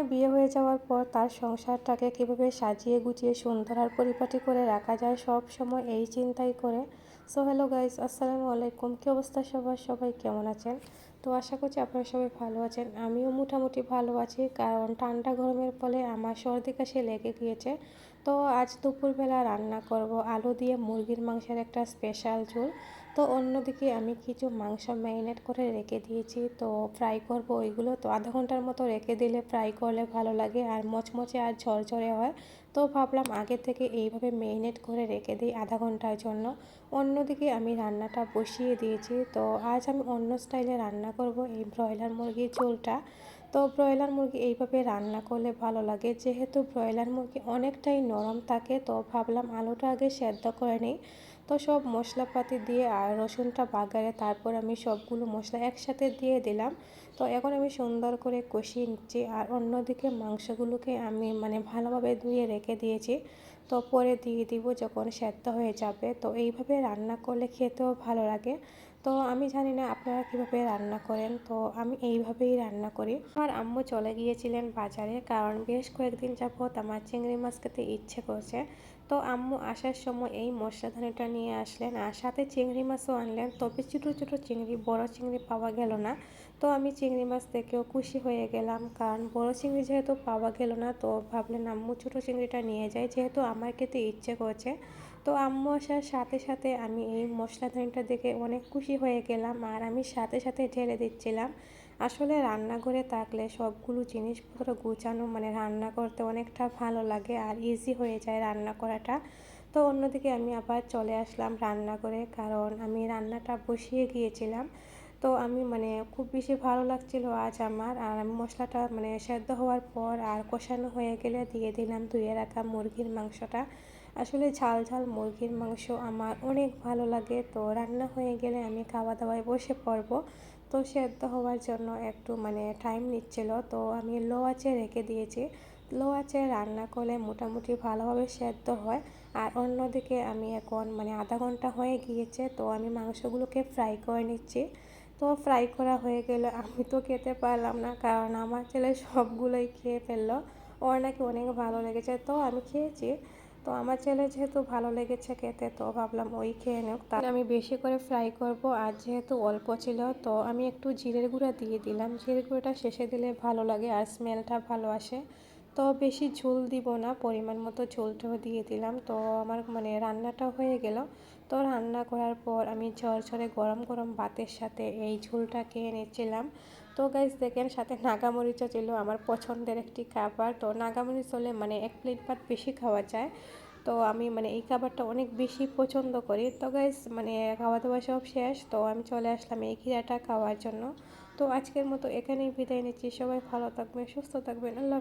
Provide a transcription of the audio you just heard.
মেয়ে বিয়ে হয়ে যাওয়ার পর তার সংসারটাকে কীভাবে সাজিয়ে গুছিয়ে সুন্দর আর পরিপাটি করে রাখা যায় সব সময় এই চিন্তাই করে। সো হ্যালো গাইস আসসালামু আলাইকুম। কী অবস্থা সবার? সবাই কেমন আছেন? তো আশা করছি আপনারা সবাই ভালো আছেন। আমিও মোটামুটি ভালো আছি, কারণ ঠান্ডা গরমের ফলে আমার সর্দি কাশি লেগে গিয়েছে। তো আজ দুপুরবেলা রান্না করব আলু দিয়ে মুরগির মাংসের একটা স্পেশাল ঝোল। তো অন্যদিকে আমি কিছু মাংস ম্যারিনেট করে রেখে দিয়েছি। তো ফ্রাই করব ওইগুলো। তো আধা ঘণ্টার মতো রেখে দিলে ফ্রাই করলে ভালো লাগে আর মচমচে আর ঝরঝরে হয়। তো ভাবলাম আগে থেকে এইভাবে মেরিনেট করে রেখে দিই আধা ঘণ্টার জন্য। অন্যদিকে আমি রান্নাটা বসিয়ে দিয়েছি। তো আজ আমি অন্য স্টাইলে রান্না করব এই ব্রয়লার মুরগির ঝোলটা। তো ব্রয়লার মুরগি এইভাবে রান্না করলে ভালো লাগে। যেহেতু ব্রয়লার মুরগি অনেকটাই নরম থাকে, তো ভাবলাম আলুটা আগে সেদ্ধ করে নিই। তো সব মশলাপাতি দিয়ে আর রসুনটা বাগারে, তারপর আমি সবগুলো মশলা একসাথে দিয়ে দিলাম। তো এখন আমি সুন্দর করে কষিয়ে নিচ্ছি আর অন্যদিকে মাংসগুলোকে আমি মানে ভালোভাবে ধুয়ে রেখে দিয়েছি। তো পরে দিয়ে দিব যখন সেদ্ধ হয়ে যাবে। তো এইভাবে রান্না করলে খেতেও ভালো লাগে। তো আমি জানি না আপনারা কীভাবে রান্না করেন। তো আমি এইভাবেই রান্না করি। আমার আম্মু চলে গিয়েছিলেন বাজারে কারণ বেশ কয়েকদিন যাবৎ আমার চিংড়ি মাছ খেতে ইচ্ছে করছে। তো আম্মু আসার সময় এই মশলা মশলাদানিটা নিয়ে আসলেন আর সাথে চিংড়ি মাছও আনলেন। তবে ছোটো ছোটো চিংড়ি, বড় চিংড়ি পাওয়া গেল না। তো আমি চিংড়ি মাছ দেখেও খুশি হয়ে গেলাম কারণ বড় চিংড়ি যেহেতু পাওয়া গেল না, তো ভাবলেন আম্মু ছোটো চিংড়িটা নিয়ে যায় যেহেতু আমার খেতে ইচ্ছে করছে। তো আম্মু আসার সাথে সাথে আমি এই মশলাদানিটা দেখে অনেক খুশি হয়ে গেলাম আর আমি সাথে সাথে ঢেলে দিচ্ছিলাম। আসলে রান্নাঘরে থাকলে সবগুলো জিনিসপত্র গুছানো মানে রান্না করতে অনেকটা ভালো লাগে আর ইজি হয়ে যায় রান্না করাটা। তো অন্যদিকে আমি আবার চলে আসলাম রান্না করে কারণ আমি রান্নাটা বসিয়ে গিয়েছিলাম। তো আমি মানে খুব বেশি ভালো লাগছিল আজ আমার আর আমি মশলাটা মানে সেদ্ধ হওয়ার পর আর কষানো হয়ে গেলে দিয়ে দিলাম ধুয়ে রাখা মুরগির মাংসটা। আসলে ঝাল ঝাল মুরগির মাংস আমার অনেক ভালো লাগে। তো রান্না হয়ে গেলে আমি খাওয়া দাওয়ায় বসে পড়ব। তো সেদ্ধ হওয়ার জন্য একটু মানে টাইম নিচ্ছিল। তো আমি লো আঁচে রেখে দিয়েছি। লো আঁচে রান্না করলে মোটামুটি ভালোভাবে সেদ্ধ হয়। আর অন্যদিকে আমি এখন মানে আধা ঘণ্টা হয়ে গিয়েছে। তো আমি মাংসগুলোকে ফ্রাই করে নিচ্ছি। তো ফ্রাই করা হয়ে গেলে আমি তো খেতে পারলাম না। কারণ আমার ছেলে সবগুলোই খেয়ে ফেলল। ওর নাকি অনেক ভালো লেগেছে। তো আমি খেয়েছি। তো আমার ছেলে যেহেতু ভালো লেগেছে খেতে, তো ভাবলাম ওই খেয়ে নেব তাহলে আমি বেশি করে ফ্রাই করব, আর যেহেতু অল্প ছিল, তো আমি একটু জিরের গুঁড়া দিয়ে দিলাম। জিরের গুঁড়োটা শেষে দিলে ভালো লাগে আর স্মেলটা ভালো আসে। তো বেশি ঝোল দিব না, পরিমাণ মতো ঝোলটাও দিয়ে দিলাম। তো আমার মানে রান্নাটা হয়ে গেল। তো রান্না করার পর আমি ঝরঝরে গরম গরম ভাতের সাথে এই ঝোলটা খেয়ে নিচ্ছিলাম। তো গাইজ দেখেন, সাথে নাগামরিচও ছিল, আমার পছন্দের একটি খাবার। তো নাগামরিচ হলে মানে এক প্লেট ভাত বেশি খাওয়া যায়। তো আমি মানে এই খাবারটা অনেক বেশি পছন্দ করি। তো গাইজ মানে খাওয়া দাওয়া সব শেষ, তো আমি চলে আসলাম এই খিরাটা খাওয়ার জন্য। তো আজকের মতো এখানেই বিদায় নিচ্ছি। সবাই ভালো থাকবে সুস্থ থাকবেন। আল্লাহ